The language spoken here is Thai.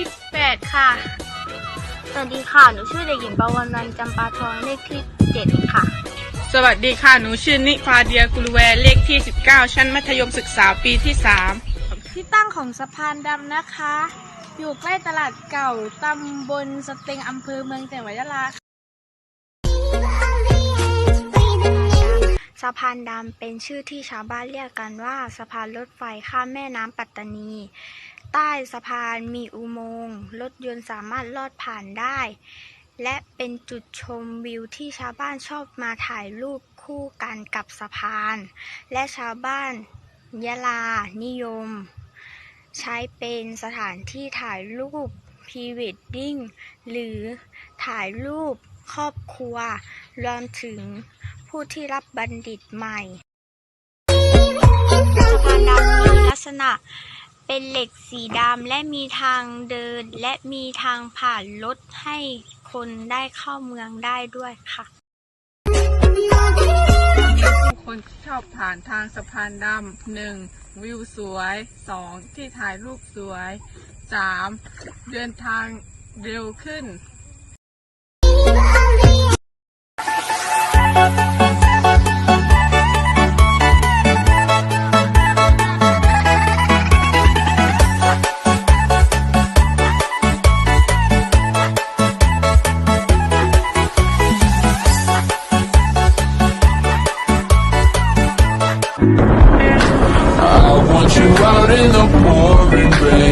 หนูชื่อเด็กหญิงปวันวันจำปาทองเลขที่เจ็ดค่ะ สวัสดีค่ะ หนูชื่อนิฟาเดียกุลแวร์เลขที่ 19 ชั้นมัธยมศึกษาปีที่ 3 ที่ตั้งของสะพานดำนะคะ อยู่ใกล้ตลาดเก่าตำบลสเต็งอำเภอเมืองจังหวัดยะลาสะพานดำเป็นชื่อที่ชาวบ้านเรียกกันว่า สะพานรถไฟข้ามแม่น้ำปัตตานี ใต้สะพานมีอุโมงค์รถยนต์สามารถลอดผ่านได้ และเป็นจุดชมวิวที่ชาวบ้านชอบมาถ่ายรูปคู่กันกับสะพาน และชาวบ้านยะลานิยม ใช้เป็นสถานที่ถ่ายรูปพรีเวดดิ้งหรือถ่ายรูปครอบครัว รวมถึงผู้ที่รับบัณฑิตใหม่สะพานดำมีลักษณะ เป็นเหล็กสีดำและมีทางเดินและมีทางผ่านรถให้คนได้เข้าเมืองได้ด้วยค่ะคนชอบผ่านทางสะพานดำหนึ่งวิวสวยสองที่ถ่ายรูปสวยสามเดินทางเร็วขึ้น want you out in the pouring rain.